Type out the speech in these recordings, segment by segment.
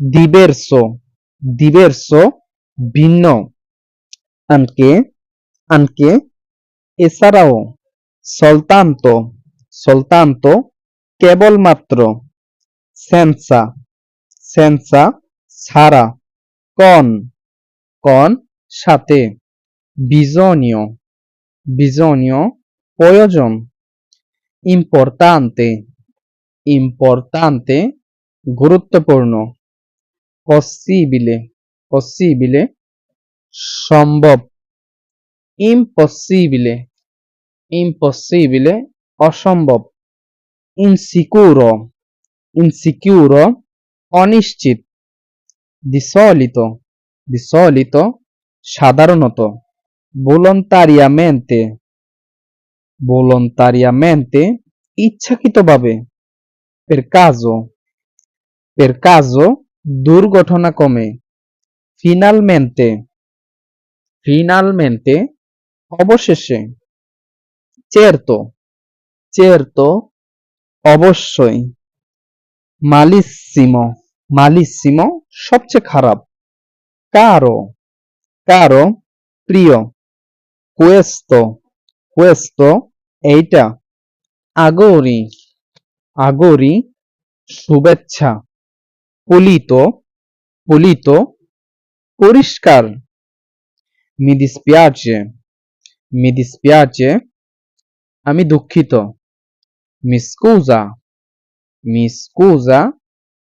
diverso diverso ভিন্ন anche anche এছাড়াও soltanto soltanto কেবলমাত্র senza senza ছাড়া con con সাথে bisogno bisogno প্রয়োজন importante importante গুরুত্বপূর্ণ possibile possibile সম্ভব impossibile impossibile অসম্ভব insicuro insicuro অনিশ্চিত di solito সাধারণত volontariamente volontariamente ইচ্ছাকৃতভাবে per caso per caso দুর্ঘটনা কমে ফিনালমেন্টে ফিনালমেন্টে অবশেষে চেরতো চেরতো অবশ্যই মালিসিম মালিসিম সবচেয়ে খারাপ কারও কারও প্রিয় কুয়েস্ত কুয়েস্ত এইটা, আগরি আগরি, শুভেচ্ছা। Pulito পলিত, পরিষ্কার। mi dispiace mi dispiace আমি দুঃখিত। mi scusa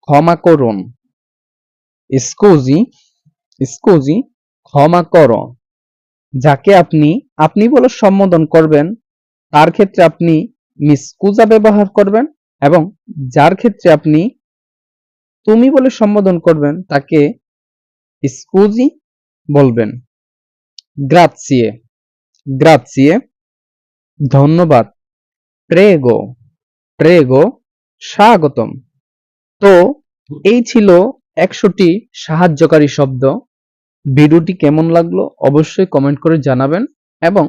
ক্ষমা করুন। scusi scusi ক্ষমা করো। যাকে আপনি আপনি বলে সম্বোধন করবেন, তার ক্ষেত্রে আপনি মিসকুজা ব্যবহার করবেন এবং যার ক্ষেত্রে আপনি তুমি বলে সম্বোধন করবেন, তাকে স্কুজি বলবেন। গ্রাৎসিয়ে। গ্রাৎসিয়ে। ধন্যবাদ। প্রেগো। প্রেগো। স্বাগতম। তো, এই ছিল একশোটি সাহায্যকারী শব্দ। ভিডিওটি কেমন লাগল অবশ্যই কমেন্ট করে জানাবেন এবং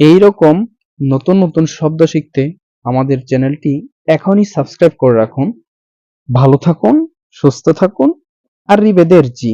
এই রকম নতুন নতুন শব্দ শিখতে আমাদের চ্যানেলটি এখনই সাবস্ক্রাইব করে রাখুন। ভালো থাকুন সুস্থ থাকুন arrivederci